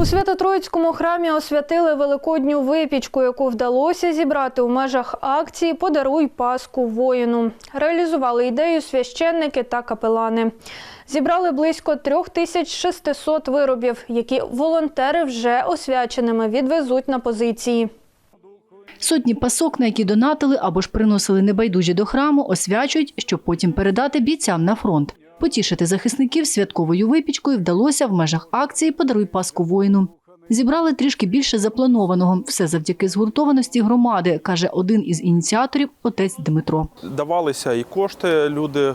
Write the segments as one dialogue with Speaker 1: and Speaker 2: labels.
Speaker 1: У Свято-Троїцькому храмі освятили великодню випічку, яку вдалося зібрати у межах акції Подаруй Паску воїну. Реалізували ідею священники та капелани. Зібрали близько 3600 виробів, які волонтери вже освяченими відвезуть на позиції.
Speaker 2: Сотні пасок, на які донатили або ж приносили небайдужі до храму, освячують, щоб потім передати бійцям на фронт. Потішити захисників святковою випічкою вдалося в межах акції Подаруй Паску воїну. Зібрали трішки більше запланованого. Все завдяки згуртованості громади, каже один із ініціаторів отець Дмитро.
Speaker 3: Давалися і кошти люди,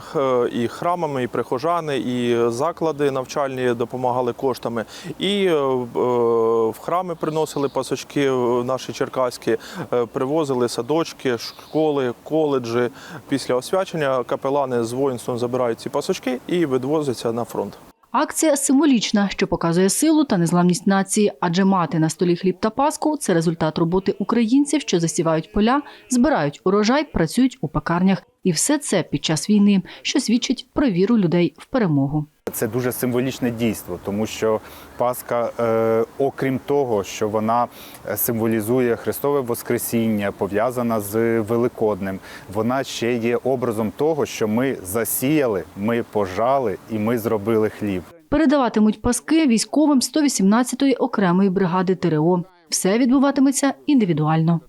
Speaker 3: і храмами, і прихожани, і заклади навчальні допомагали коштами. І е, в- е, храми приносили пасочки е, наші черкаські, привозили садочки, школи, коледжі. Після освячення капелани з воїнством забирають ці пасочки і відвозяться на фронт.
Speaker 2: Акція символічна, що показує силу та незламність нації, адже мати на столі хліб та паску це результат роботи українців, що засівають поля, збирають урожай, працюють у пекарнях. І все це під час війни, що свідчить про віру людей в перемогу.
Speaker 4: Це дуже символічне дійство, тому що Пасха, е, окрім того, що вона е, символізує Христове Воскресіння, пов'язана з Великоднем, вона ще є образом того, що ми засіяли, ми пожали і ми зробили хліб.
Speaker 2: Передаватимуть паски військовим 118-ї окремої бригади ТРО. Все відбуватиметься індивідуально.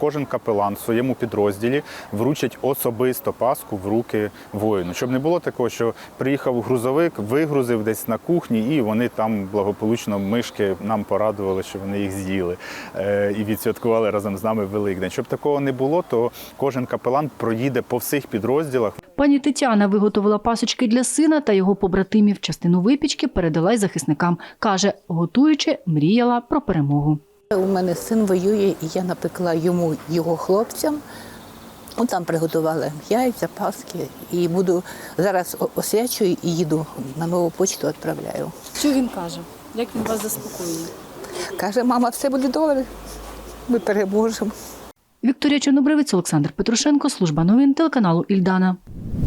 Speaker 4: Кожен капелан в своєму підрозділі вручить особисто паску в руки воїну. Щоб не було такого, що приїхав грузовик, вигрузив десь на кухні, і вони там благополучно мишки нам порадували, що вони їх з'їли е, і відсвяткували разом з нами Великдень. Щоб такого не було, то кожен капелан проїде по всіх підрозділах.
Speaker 2: Пані Тетяна виготовила пасочки для сина та його побратимів. Частину випічки передала й захисникам. Каже, готуючи, мріяла про перемогу.
Speaker 5: У мене син воює, і я напекла йому його хлопцям. Ну, там приготували яйця, паски. І буду зараз освячую і їду на нову почту відправляю.
Speaker 6: Що він каже? Як він вас заспокоює?
Speaker 5: Каже, мама, все буде добре. Ми переможемо.
Speaker 2: Вікторія Чорнобривець, Олександр Петрушенко, служба новин телеканалу Ільдана.